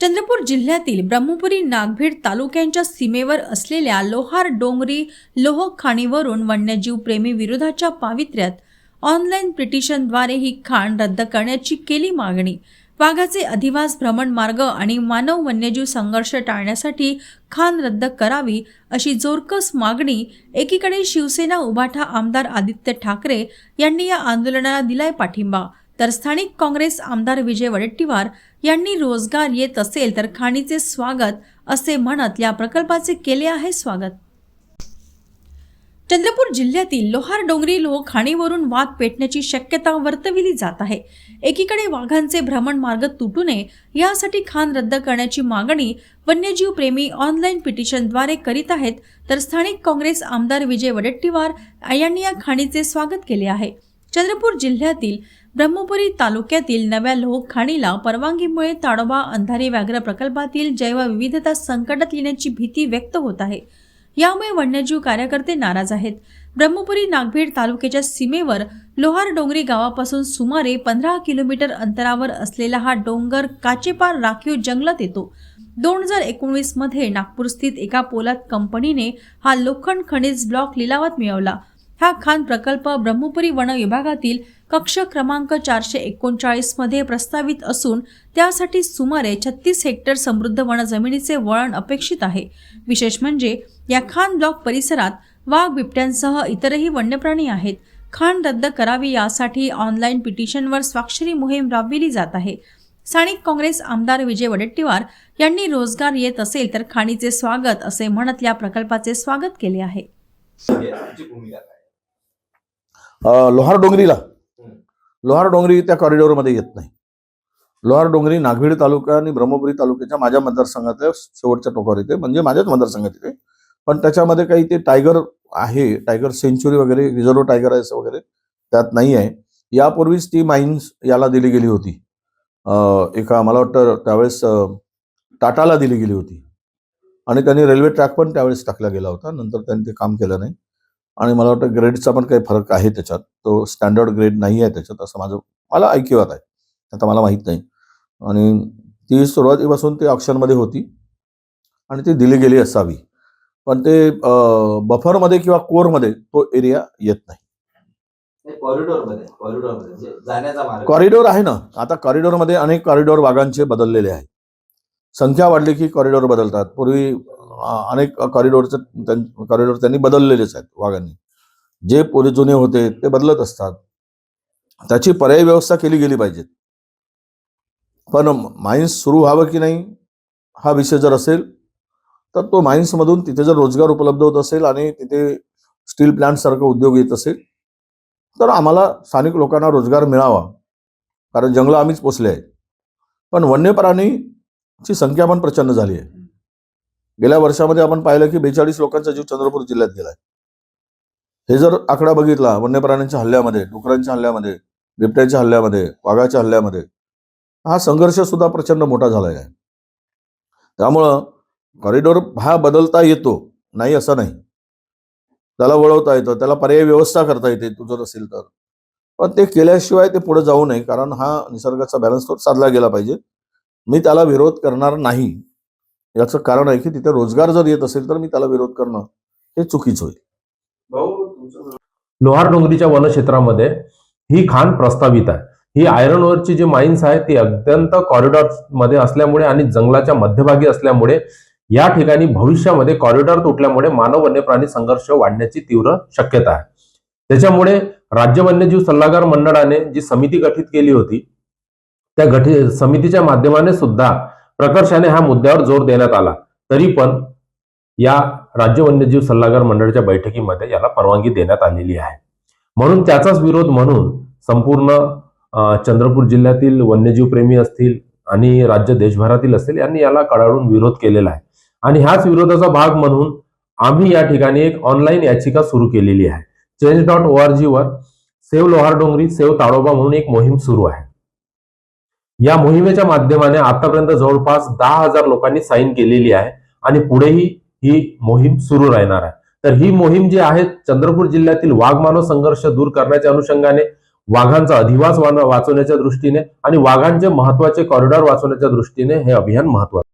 चंद्रपूर जिल्ह्यातील ब्रह्मपुरी नागभीड तालुक्यांच्या सीमेवर असलेल्या लोहार डोंगरी लोह खाणीवरून वन्यजीव प्रेमी विरोधाच्या पावित्र्यात ऑनलाईन पिटिशनद्वारे ही खाण रद्द करण्याची केली मागणी. वाघाचे अधिवास भ्रमण मार्ग आणि मानव वन्यजीव संघर्ष टाळण्यासाठी खाण रद्द करावी अशी जोरकस मागणी एकीकडे शिवसेना उभाठा आमदार आदित्य ठाकरे यांनी या आंदोलनाला दिलाय पाठिंबा. तर स्थानिक काँग्रेस आमदार विजय वडेट्टीवार यांनी रोजगार येत असेल तर खाणीचे स्वागत असे म्हणत या प्रकल्पाचे केले आहे स्वागत. चंद्रपूर जिल्ह्यातील लोहार डोंगरी लोह खाणीवरून वाद पेटण्याची शक्यता वर्तविली जात आहे. एकीकडे वाघांचे भ्रमण मार्ग तुटू नये यासाठी खाण रद्द करण्याची मागणी वन्यजीव प्रेमी ऑनलाईन पिटिशनद्वारे करीत आहेत तर स्थानिक काँग्रेस आमदार विजय वडेट्टीवार यांनी या खाणीचे स्वागत केले आहे. चंद्रपूर जिल्ह्यातील ब्रह्मपुरी तालुक्यातील नव्या लोह खाणीला परवानगीमुळे ताडोबा अंधारी व्याघ्र प्रकल्पातील जैवविविधता संकटात येण्याची भीती व्यक्त होत आहे. यामुळे वन्यजीव कार्यकर्ते नाराज आहेत. ब्रह्मपुरी नागभीड तालुक्याच्या सीमेवर लोहार डोंगरी गावापासून सुमारे पंधरा किलोमीटर अंतरावर असलेला हा डोंगर काचेपार राखीव जंगलात येतो. दोन हजार एकोणवीसमध्ये नागपूर स्थित एका पोलाद कंपनीने हा लोखंड खनिज ब्लॉक लिलावात मिळवला. हा खान प्रकल्प ब्रह्मपुरी वन विभागातील कक्ष क्रमांक चारशे एकोणचाळीसमध्ये प्रस्तावित असून त्यासाठी सुमारे छत्तीस हेक्टर समृद्ध वन जमिनीचे वळण अपेक्षित आहे. विशेष म्हणजे या खान ब्लॉक परिसरात वाघ बिबट्यांसह इतरही वन्यप्राणी आहेत. खाण रद्द करावी यासाठी ऑनलाईन पिटिशनवर स्वाक्षरी मोहीम राबविली जात आहे. स्थानिक काँग्रेस आमदार विजय वडेट्टीवार यांनी रोजगार येत असेल तर खाणीचे स्वागत असे म्हणत या प्रकल्पाचे स्वागत केले आहे. लोहार डोंगरीला. लोहार डोंगरी त्या कॉरिडॉरमध्ये येत नाही. लोहार डोंगरी नागभीड तालुका आणि ब्रह्मपुरी तालुक्याच्या माझ्या मतदारसंघातल्या शेवटच्या टोकावर येते. म्हणजे माझ्याच मतदारसंघात येते. पण त्याच्यामध्ये काही ते टायगर आहे टायगर सेंच्युरी वगैरे रिझर्व्ह टायगर आहे असं वगैरे त्यात नाही आहे. यापूर्वीच ती माइन्स याला दिली गेली होती. एका मला वाटतं त्यावेळेस टाटाला दिली गेली होती. आणि त्यांनी रेल्वे ट्रॅक पण त्यावेळेस टाकला गेला होता. नंतर त्यांनी ते काम केलं नाही. आणि मला वाटतं ग्रेडचा पण काही फरक आहे त्याच्यात. तो स्टँडर्ड ग्रेड नाही आहे त्याच्यात असं माझं मला ऐकिवात आहे. आता मला माहीत नाही. आणि ती सुरुवातीपासून ती ऑप्शनमध्ये होती. आणि ती दिली गेली असावी. पण ते बफरमध्ये किंवा कोरमध्ये तो एरिया येत नाही. कॉरिडॉर आहे ना. आता कॉरिडॉरमध्ये अनेक कॉरिडॉर वाघांचे बदललेले आहेत. संख्या वाढली की कॉरिडॉर बदलतात. पूर्वी अनेक कॉरिडॉरचं कॉरिडॉर त्यांनी बदललेलेच आहेत वाघांनी. जे पोलीस जुने होते ते बदलत असतात. त्याची पर्यायी व्यवस्था केली गेली पाहिजे. पण माइन्स सुरू व्हावं की नाही हा विषय जर असेल तर तो माइन्समधून तिथे जर रोजगार उपलब्ध होत असेल आणि तिथे स्टील प्लांटसारखं उद्योग येत असेल तर आम्हाला स्थानिक लोकांना रोजगार मिळावा. कारण जंगलं आम्हीच पोचले आहेत. पण वन्य प्राणीची संख्या पण प्रचंड झाली आहे. गेल्या वर्षामध्ये आपण पाहिलं की बेचाळीस लोकांचा जीव चंद्रपूर जिल्ह्यात गेलाय. हे जर आकडा बघितला वन्य प्राण्यांच्या हल्ल्यामध्ये डुकरांच्या हल्ल्यामध्ये बिबट्यांच्या हल्ल्यामध्ये वाघाच्या हल्ल्यामध्ये हा संघर्ष सुद्धा प्रचंड मोठा झालेला आहे त्यामुळं कॉरिडॉर हा बदलता येतो नाही असं नाही. त्याला वळवता येतं त्याला पर्यायी व्यवस्था करता येते तू जर असेल तर. पण ते केल्याशिवाय ते पुढे जाऊ नये कारण हा निसर्गाचा बॅलन्स तो साधला गेला पाहिजे. मी त्याला विरोध करणार नाही. याचं कारण आहे की तिथे रोजगार जर येत असेल तर मी त्याला विरोध करणं हे चुकीचं होईल. भाऊ तुमचं लोहार डोंगरीच्या वनक्षेत्रामध्ये ही खाण प्रस्तावित आहे. ही आयरन ओरची जी माइन्स आहे ती अत्यंत कॉरिडॉरमध्ये असल्यामुळे आणि जंगलाच्या मध्यभागी असल्यामुळे या ठिकाणी भविष्यामध्ये कॉरिडॉर तुटल्यामुळे मानव वन्यप्राणी संघर्ष वाढण्याची तीव्र शक्यता आहे. त्याच्यामुळे राज्य वन्यजीव सल्लागार मंडळाने जी समिती गठीत केली होती त्या गठीत समितीच्या माध्यमाने सुद्धा प्रकर्षाने ह्या मुद्द्यावर जोर देण्यात आला. तरी पण या राज्य वन्यजीव सल्लागार मंडळाच्या बैठकीमध्ये याला परवानगी देण्यात आलेली आहे. म्हणून त्याचाच विरोध म्हणून संपूर्ण चंद्रपूर जिल्ह्यातील वन्यजीव प्रेमी असतील आणि राज्य देशभरातील असतील यांनी याला कडाडून विरोध केलेला आहे. आणि ह्याच विरोधाचा भाग म्हणून आम्ही या ठिकाणी एक ऑनलाईन याचिका सुरू केलेली आहे. चेंज डॉट ओ आर वर सेव लोहार डोंगरी सेव ताडोबा म्हणून एक मोहीम सुरू आहे. या मोहिमेच्या माध्यमाने आतापर्यंत जवळपास दहा हजार लोकांनी साईन केलेली आहे आणि पुढेही ही मोहीम सुरू राहणार आहे. तर ही मोहीम जी आहे चंद्रपूर जिल्ह्यातील वाघमानव संघर्ष दूर करण्याच्या अनुषंगाने वाघांचा अधिवास वाचवण्याच्या दृष्टीने आणि वाघांचे महत्त्वाचे कॉरिडॉर वाचवण्याच्या दृष्टीने हे अभियान महत्वाचं